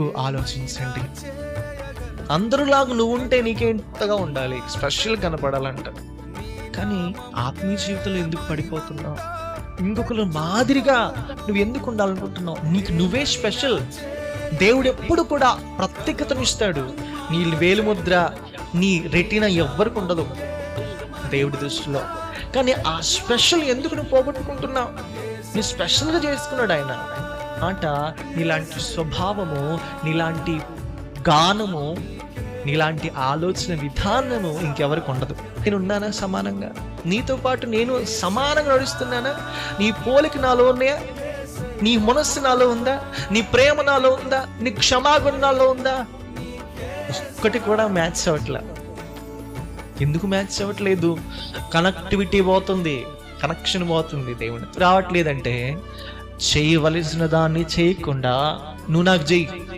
ఆలోచించండి. అందరిలాగా నువ్వు ఉంటే నీకెంతగా ఉండాలి? స్పెషల్ కనపడాలంట. కానీ ఆత్మీయ జీవితంలో ఎందుకు పడిపోతున్నావు? ఇంకొకరు మాదిరిగా నువ్వు ఎందుకు ఉండాలనుకుంటున్నావు? నీకు నువ్వే స్పెషల్. దేవుడు ఎప్పుడు కూడా ప్రత్యేకతనిస్తాడు నీ వేలుముద్ర నీ రెటీనా ఎవ్వరికి ఉండదు దేవుడి దృష్టిలో. కానీ ఆ స్పెషల్ ఎందుకు నువ్వు పోగొట్టుకుంటున్నావు? నీ స్పెషల్గా చేసుకున్నాడు ఆయన. మాట నీలాంటి స్వభావము నీలాంటి గానము నీలాంటి ఆలోచన విధానము ఇంకెవరికి ఉండదు. నేను ఉన్నానా సమానంగా? నీతో పాటు నేను సమానంగా నడుస్తున్నానా? నీ పోలిక నాలో ఉన్నాయా నీ మనస్సు నాలో ఉందా? నీ ప్రేమ నాలో ఉందా? నీ క్షమాగుణ నాలో ఉందా? ఒక్కటి కూడా మ్యాచ్ అవ్వట్లే. ఎందుకు మ్యాచ్ అవ్వట్లేదు? కనెక్టివిటీ పోతుంది. కనెక్షన్ పోతుంది దేవుడు. రావట్లేదంటే చేయవలసిన దాన్ని చేయకుండా నువ్వు నాకు చెయ్యి.